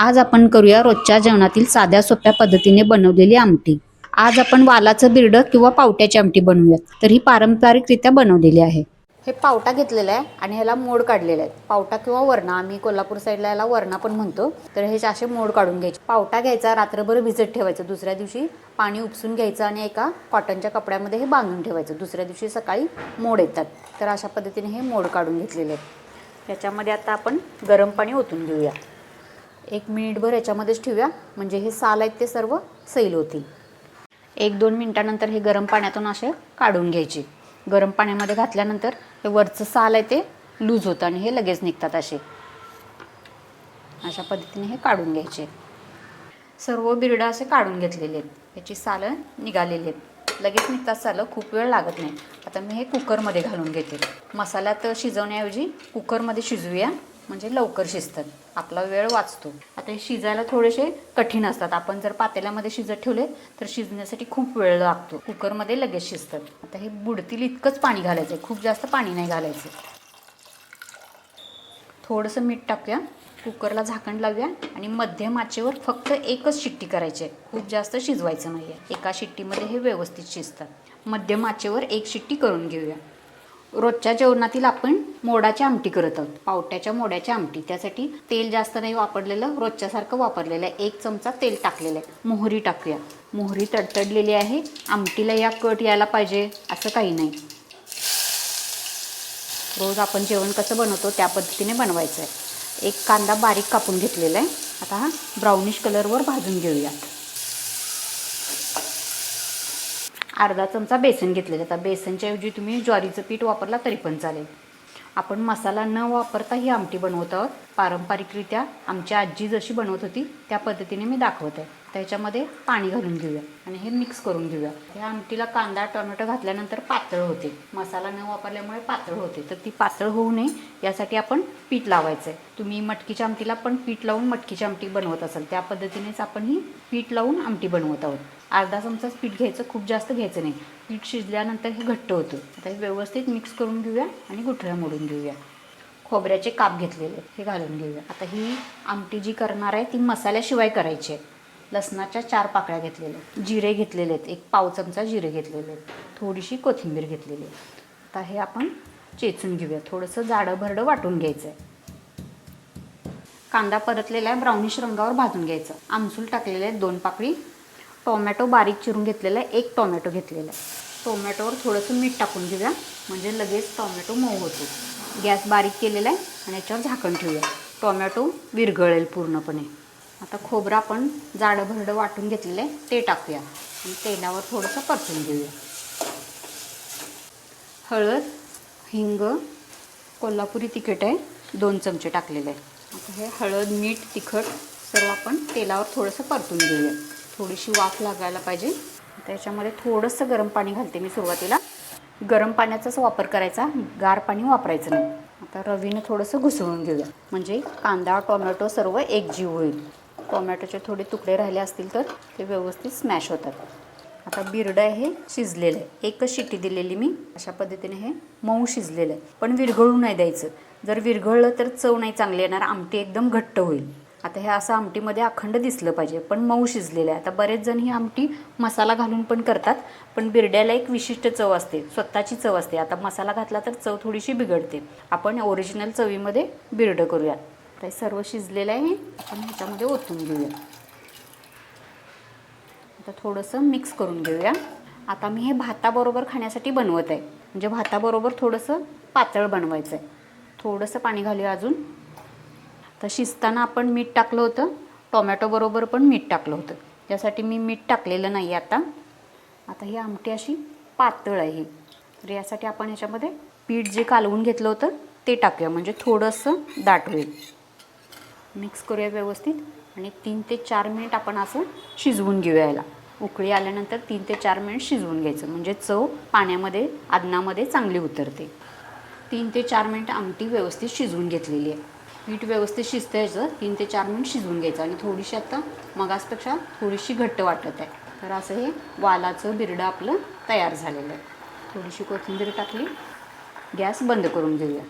आज आपण करूया रोजच्या जेवणातील साध्या सोप्या पद्धतीने बनवलेली आमटी. आज आपण वालाचं बिरडं किंवा पावट्याची आमटी बनवूयात तर ही पारंपरिकरित्या बनवलेली आहे. हे पावटा घेतलेला आहे आणि ह्याला मोड काढलेला आहे. पावटा किंवा वरणा आम्ही कोल्हापूर साईडला याला वरणा पण म्हणतो तर हे असे मोड काढून घ्यायचे. पावटा घ्यायचा रात्रभर भिजत ठेवायचं. दुसऱ्या दिवशी पाणी उपसून घ्यायचं आणि एका कॉटनच्या कपड्यामध्ये हे बांधून ठेवायचं. दुसऱ्या दिवशी सकाळी मोड येतात. तर अशा पद्धतीने हे मोड काढून घेतलेले आहेत. त्याच्यामध्ये आता आपण गरम पाणी ओतून घेऊया. एक मिनिटभर याच्यामध्येच ठेवूया. म्हणजे हे साल आहेत ते सर्व सैल होतील. एक दोन मिनटानंतर हे गरम पाण्यातून असे काढून घ्यायचे. गरम पाण्यामध्ये घातल्यानंतर हे वरचं साल आहे ते लूज होतं आणि हे लगेच निघतात असे. अशा पद्धतीने हे काढून घ्यायचे. सर्व बिरडं असे काढून घेतलेले आहेत. याची सालं निघालेली आहेत. लगेच निघतात सालं खूप वेळ लागत नाही. आता मी हे कुकरमध्ये घालून घेते. मसाल्यात शिजवण्याऐवजी कुकरमध्ये शिजवूया. म्हणजे लवकर शिजतात. आपला वेळ वाचतो. आता हे शिजायला थोडेसे कठीण असतात. आपण जर पातेल्यामध्ये शिजत ठेवले तर शिजण्यासाठी खूप वेळ लागतो. कुकरमध्ये लगेच शिजतात. आता हे बुडतील इतकंच पाणी घालायचं आहे खूप जास्त पाणी नाही घालायचं थोडंसं मीठ टाकूया. कुकरला झाकण लावूया आणि मध्यम आचेवर फक्त एकच शिट्टी करायची आहे. खूप जास्त शिजवायचं नाही आहे एका शिट्टीमध्ये हे व्यवस्थित शिजतात. मध्यम आचेवर एक शिट्टी करून घेऊया. रोजच्या जेवणातील आपण मोडाची आमटी करत आहोत. पावट्याच्या मोड्याची आमटी. त्यासाठी तेल जास्त नाही वापरलेलं रोजच्यासारखं वापरलेलं आहे. एक चमचा तेल टाकलेलं आहे. मोहरी टाकूया. मोहरी तडतडलेली आहे. आमटीला या कट यायला पाहिजे असं काही नाही. रोज आपण जेवण कसं बनवतो त्या पद्धतीने बनवायचं आहे. एक कांदा बारीक कापून घेतलेला आहे. आता हा ब्राउनिश कलरवर भाजून घेऊया अर्धा चमचा बेसन घेतलेलं आता बेसनच्या ऐवजी तुम्ही ज्वारीचं पीठ वापरला तरी पण चालेल. आपण मसाला न वापरता ही आमटी बनवत आहोत. पारंपरिकरित्या आमची आजी जशी बनवत होती त्या पद्धतीने मी दाखवत. आहे त्याच्यामध्ये पाणी घालून घेऊया आणि हे मिक्स करून घेऊया. ह्या आमटीला कांदा टोमॅटो घातल्यानंतर पातळ होते. मसाला न वापरल्यामुळे पातळ होते. तर ती पातळ होऊ नये यासाठी आपण पीठ लावायचं आहे तुम्ही मटकीच्या आमटीला पण पीठ लावून मटकीची आमटी बनवत असाल त्या पद्धतीनेच आपण ही पीठ लावून आमटी बनवत आहोत. अर्धा चमचाच पीठ घ्यायचं खूप जास्त घ्यायचं नाही. पीठ शिजल्यानंतर हे घट्ट होतं. आता हे व्यवस्थित मिक्स करून घेऊया आणि गुठळ्या मोडून घेऊया. खोबऱ्याचे काप घेतलेले हे घालून घेऊया. आता ही आमटी जी करणार आहे ती मसाल्याशिवाय करायची आहे. लसणाच्या चार पाकळ्या घेतलेल्या आहेत. जिरे घेतलेले आहेत. एक पाव चमचा जिरे घेतलेले आहेत. थोडीशी कोथिंबीर घेतलेली आहे. आता हे आपण चेचून घेऊया. थोडंसं जाडं भरडं वाटून घ्यायचं आहे कांदा परतलेला आहे ब्राउनिश रंगावर भाजून घ्यायचं. आमसूल टाकलेले आहेत दोन पाकळी. टोमॅटो बारीक चिरून घेतलेला आहे. एक टोमॅटो घेतलेला आहे. टोमॅटोवर थोडंसं मीठ टाकून घेऊया. म्हणजे लगेच टोमॅटो मऊ होतो. गॅस बारीक केलेला आहे आणि याच्यावर झाकण ठेवूया. टोमॅटो विरघळेल पूर्णपणे. आता खोबरं आपण जाडं भरडं वाटून घेतलेलं आहे ते टाकूया. आणि तेलावर थोडंसं परतून घेऊया. हळद हिंग कोल्हापुरी तिखट आहे दोन चमचे टाकलेले आहे. आता हे हळद मीठ तिखट सर्व आपण तेलावर थोडंसं परतून घेऊया. थोडीशी वाफ लागायला पाहिजे. त्याच्यामध्ये थोडंसं गरम पाणी घालते मी सुरुवातीला. गरम पाण्याचाच वापर करायचा गार पाणी वापरायचं नाही. आता रवीनं थोडंसं घुसळून घेऊया. म्हणजे कांदा टोमॅटो सर्व एकजीव होईल. टोमॅटोचे थोडे तुकडे राहिले असतील तर ते व्यवस्थित स्मॅश होतात. आता बिरडं हे शिजलेलं आहे. एकच शिट्टी दिलेली मी. अशा पद्धतीने हे मऊ शिजलेलं आहे. पण विरघळू नाही द्यायचं. जर विरघळलं तर चव नाही चांगली येणार. आमटी एकदम घट्ट होईल. आता हे असं आमटीमध्ये अखंड दिसलं पाहिजे पण मऊ शिजलेलं आहे. आता बरेच जण ही आमटी मसाला घालून पण करतात पण बिरड्याला एक विशिष्ट चव असते स्वतःची चव असते. आता मसाला घातला तर चव थोडीशी बिघडते. आपण ओरिजिनल चवीमध्ये बिरडं करूयात तर हे सर्व शिजलेलं आहे आपण ह्याच्यामध्ये ओतून घेऊया. आता थोडंसं मिक्स करून घेऊया. आता मी हे भाताबरोबर खाण्यासाठी बनवत आहे. म्हणजे भाताबरोबर थोडंसं पातळ बनवायचं आहे थोडंसं पाणी घालूया अजून. तर शिजताना आपण मीठ टाकलं होतं. टोमॅटोबरोबर पण मीठ टाकलं होतं. त्यासाठी मी मीठ टाकलेलं नाही आता. आता ही आमटी अशी पातळ आहे. तर यासाठी आपण ह्याच्यामध्ये पीठ जे कालवून घेतलं होतं ते टाकूया. म्हणजे थोडंसं दाट होईल. मिक्स करूया व्यवस्थित. आणि तीन ते चार मिनिट आपण असं शिजवून घेऊया याला. उकळी आल्यानंतर तीन ते चार मिनिट शिजवून घ्यायचं. म्हणजे चव पाण्यामध्ये आदनामध्ये चांगली उतरते. तीन ते चार मिनिट आमटी व्यवस्थित शिजवून घेतलेली आहे. पीठ व्यवस्थित शिजतायचं तीन ते चार मिनिट शिजवून घ्यायचं आणि थोडीशी आता मगासपेक्षा थोडीशी घट्ट वाटत आहे. तर असं हे वालाचं बिरडं आपलं तयार झालेलं आहे. थोडीशी कोथिंबीर टाकली. गॅस बंद करून घेऊया.